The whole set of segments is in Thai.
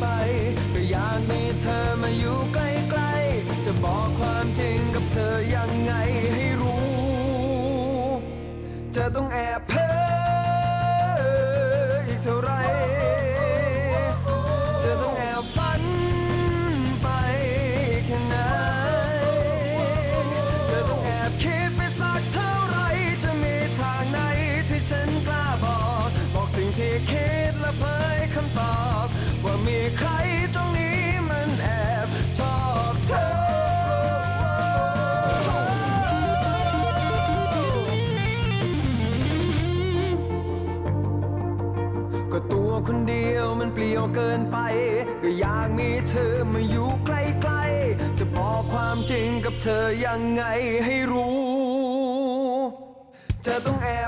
ไป ก็อยากมีเธอมาอยู่ใกล้ๆ จะบอกความจริงกับเธอยังไงให้รู้ จะต้องแอบ เกินไป ก็อยากมีเธอมาอยู่ใกล้ๆ จะบอกความจริงกับเธอยังไงให้รู้จะต้องแอบ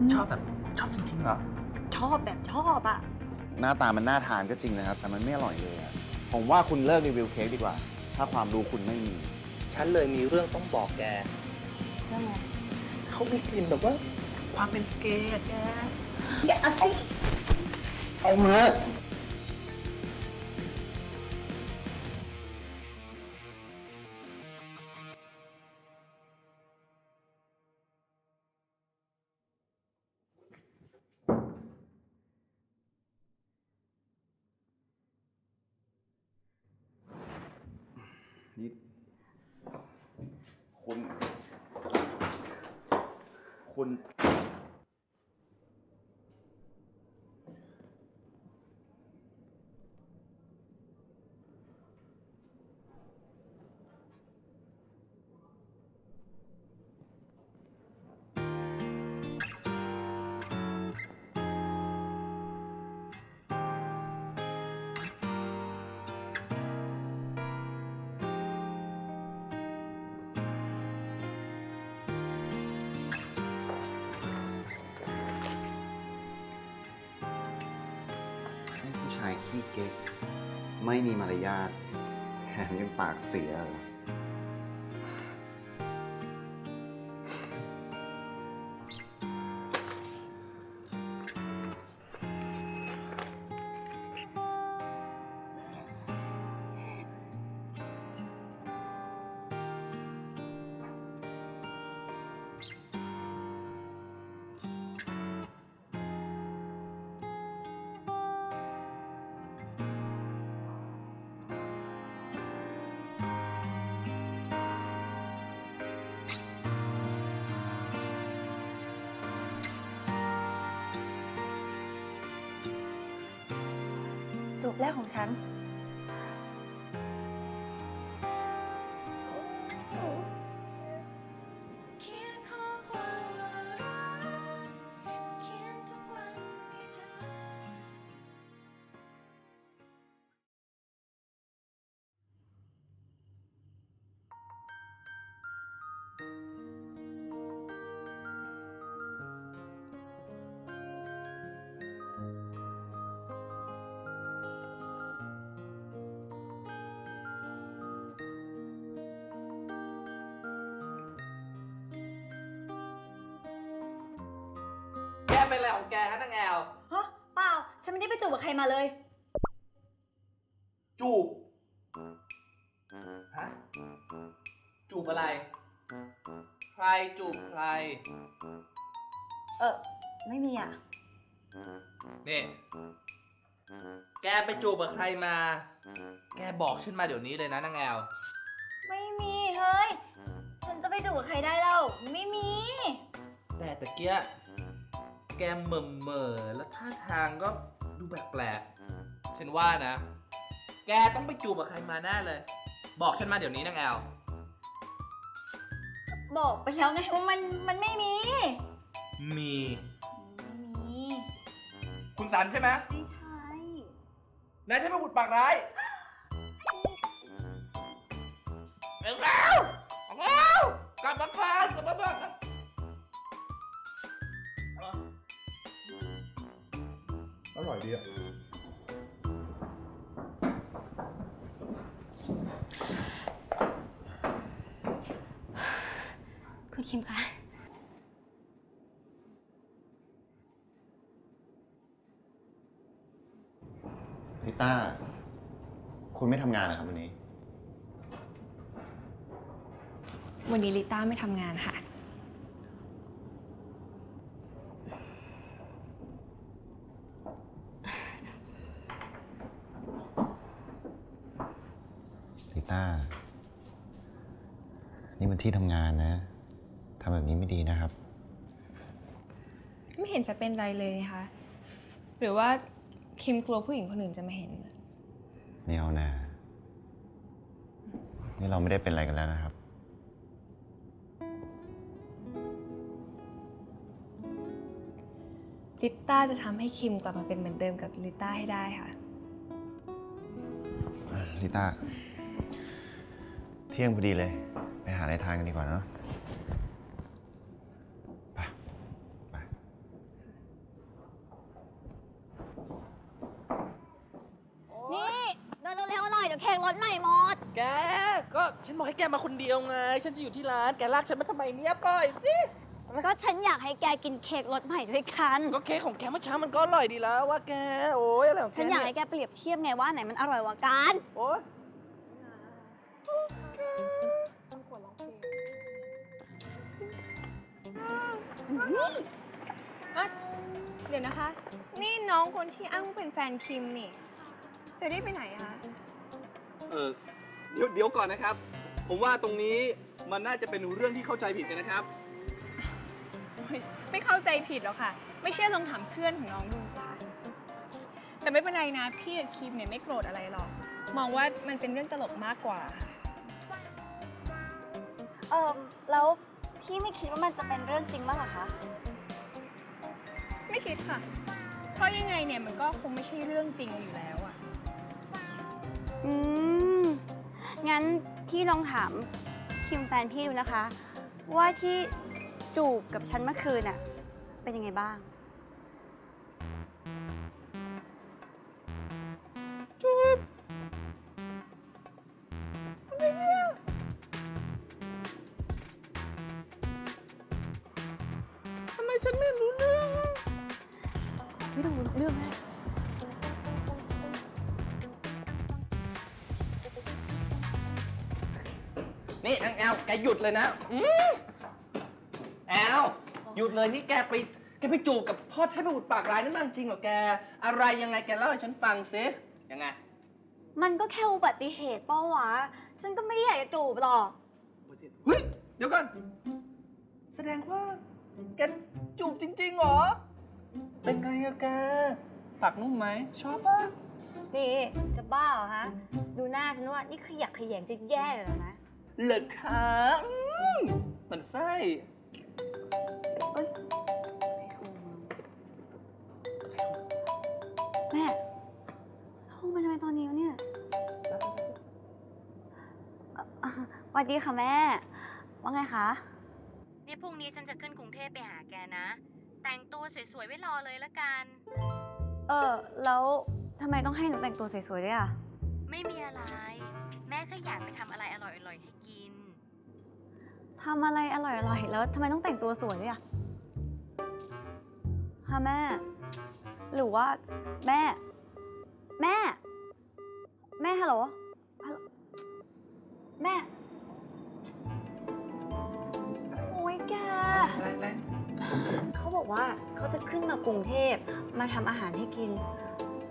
ชอบชอบแบบชอบจริงๆเหรอ ชอบแบบชอบอะหน้าตามันน่าทานก็จริงนะครับ แต่มันไม่อร่อยเลยอะผมว่าคุณเลิกรีวิวเค้กดีกว่า ถ้าความรู้คุณไม่มี ฉันเลยมีเรื่องต้องบอกแกเรื่องไงเขามีกลิ่นแบบว่า ความเป็นเกย์อะแกอย่าเอาสิเอา มานี่คุณคุณ ขี้เก๊ก ไม่มีมารยาท แถมยังปากเสีย เหรอจูบแรกของฉัน ของแกฮะนางแอลฮะเปล่า ฉันไม่ได้ไปจูบกับใครมาเลย จูบฮะจูบอะไร ใครจูบใคร เออไม่มีอะ นี่ แกไปจูบกับใครมา แกบอกฉันมาเดี๋ยวนี้เลยนะนางแอลไม่มีเฮ้ย ฉันจะไปจูบกับใครได้เล่าไม่มี แต่ตะเกีย แกเหม่อเมอๆแล้วท่าทางก็ดูแปลกๆฉันว่านะ แกต้องไปจูบกับใครมาแน่เลย บอกฉันมาเดี๋ยวนี้นางแอลบอกไปแล้วไงว่ามันมันไม่มี มี ไม่มีคุณสันใช่ไหมไม่ใช่นายใช่ไหมบุตรปากร้ายเอ็งแล้วออกแล้วกลับมาก่อนกลับมาก่อน ร่อยดีอะคุณคิมคะลิต้า คุณไม่ทำงานเหรอครับวันนี้ วันนี้ลิต้าไม่ทำงานค่ะ ต้า นี่มันที่ทำงานนะทำแบบนี้ไม่ดีนะครับ ไม่เห็นจะเป็นไรเลยนะคะ หรือว่าคิมกลัวผู้หญิงคนอื่นจะมาเห็น ไม่เอานะนี่เราไม่ได้เป็นอะไรกันแล้วนะครับ ลิต้าจะทำให้คิมกลับมาเป็นเหมือนเดิมกับลิต้าให้ได้ค่ะ ลิต้า เที่ยงพอดีเลย ไปหาอะไรทานกันดีกว่าเนาะไปไปนี่เดินเร็วๆหน่อยเดี๋ยวแขกรถใหม่หมด แก ก็ฉันบอกให้แกมาคนเดียวไง ฉันจะอยู่ที่ร้าน แกลากฉันมาทำไมเนี่ยปล่อยสิก็ฉันอยากให้แกกินเค้กรสใหม่ด้วยกัน ก็เค้กของแกเมื่อเช้ามันก็อร่อยดีแล้วว่าแก โอ้ยอะไรของแกฉันอยากเนี่ให้แกเปรียบเทียบไงว่าไหนมันอร่อยกว่ากัน โอ้ ยเดี๋ยวนะคะ นี่น้องคนที่อ้างว่าเป็นแฟนคิมนี่ จะได้ไปไหนอะคะเออเดี๋ยวเดี๋ยวก่อนนะครับ ผมว่าตรงนี้มันน่าจะเป็นเรื่องที่เข้าใจผิดกันนะครับไม่เข้าใจผิดหรอกค่ะ ไม่เชื่อลองถามเพื่อนของน้องดูสิคะแต่ไม่เป็นไรนะ พี่กับคิมเนี่ยไม่โกรธอะไรหรอก มองว่ามันเป็นเรื่องตลกมากกว่าค่ะ เอิมแล้ว พี่ไม่คิดว่ามันจะเป็นเรื่องจริงบ้างเหรอคะ ไม่คิดค่ะ เพราะยังไงเนี่ยมันก็คงไม่ใช่เรื่องจริงอยู่แล้วอะอืม งั้นพี่ลองถามคิมแฟนพี่ดูนะคะ ว่าที่จูบกับฉันเมื่อคืนน่ะเป็นยังไงบ้าง มฉันไม่รู้เรื่อง ไม่ต้องรู้เรื่องเลยนี่นางแอลแกหยุดเลยนะอืมแอลหยุดเลยนี่แกไปแกไปจูบกับพ่อเทพบุตรปากร้ายนั่นมันจริงเหรอแก อะไรยังไงแกเล่าให้ฉันฟังซิยังไง มันก็แค่อุบัติเหตุเป้าวะ ฉันก็ไม่ได้อยากจะจูบหรอก เฮ้ย เดี๋ยวก่อน แสดงว่าแก จูบจริงๆเหรอ เป็นไงอะแกปากนุ่มไหม ชอบปะนี่จะบ้าเหรอฮะ ดูหน้าฉันว่านี่ขยักขยงจะแย่เลยแล้วนะเหลิกคะอืมมันไส้แม่โทรมาทำไมตอนนี้วะเนี่ยเอ่อสวัสดีค่ะแม่ ว่าไงคะเนี่ย พรุ่งนี้ฉันจะขึ้นกรุงเทพไปหาแกนะ แต่งตัวสวยๆไว้รอเลยละกัน เออ แล้วทำไมต้องให้หนูแต่งตัวสวยๆด้วยอะ ไม่มีอะไร แม่แค่อยากไปทำอะไรอร่อยๆให้กิน ทำอะไรอร่อยๆ แล้วทำไมต้องแต่งตัวสวยด้วยอะฮค่ะแม่ หรือว่าแม่ แม่ แม่ฮัลโหลฮัลโหลแม่ เขาบอกว่าเขาจะขึ้นมากรุงเทพมาทำอาหารให้กิน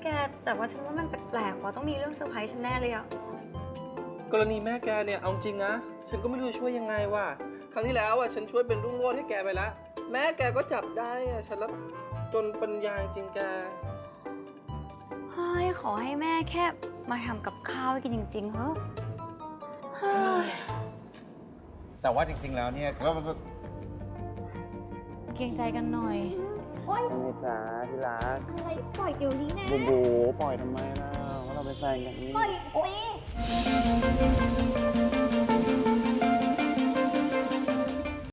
แกแต่ว่าฉันว่ามันแปลกๆว่าต้องมีเรื่องเซอร์ไพรส์ฉันแน่เลยอะกรณีแม่แกเนี่ยเอาจริงนะ ฉันก็ไม่รู้จะช่วยยังไงว่ะครั้งที่แล้วอะฉันช่วยเป็นรุ่งโรจน์ให้แกไปแล้ว แม่แกก็จับได้อะฉันรับจนปัญญาจริงแก เฮ้ยขอให้แม่แค่มาทำกับข้าวให้กินจริงๆเฮ้เฮ้ยแต่ว่าจริง ๆ แล้วเนี่ยก็เกรงใจกันหน่อย โอ๊ย นี่จ้าที่รักอะไรปล่อยเดี๋ยวนี้นะ บูบูปล่อยทำไมล่ะว่าเราเป็นแฟนกันนี่ ปล่อยสิ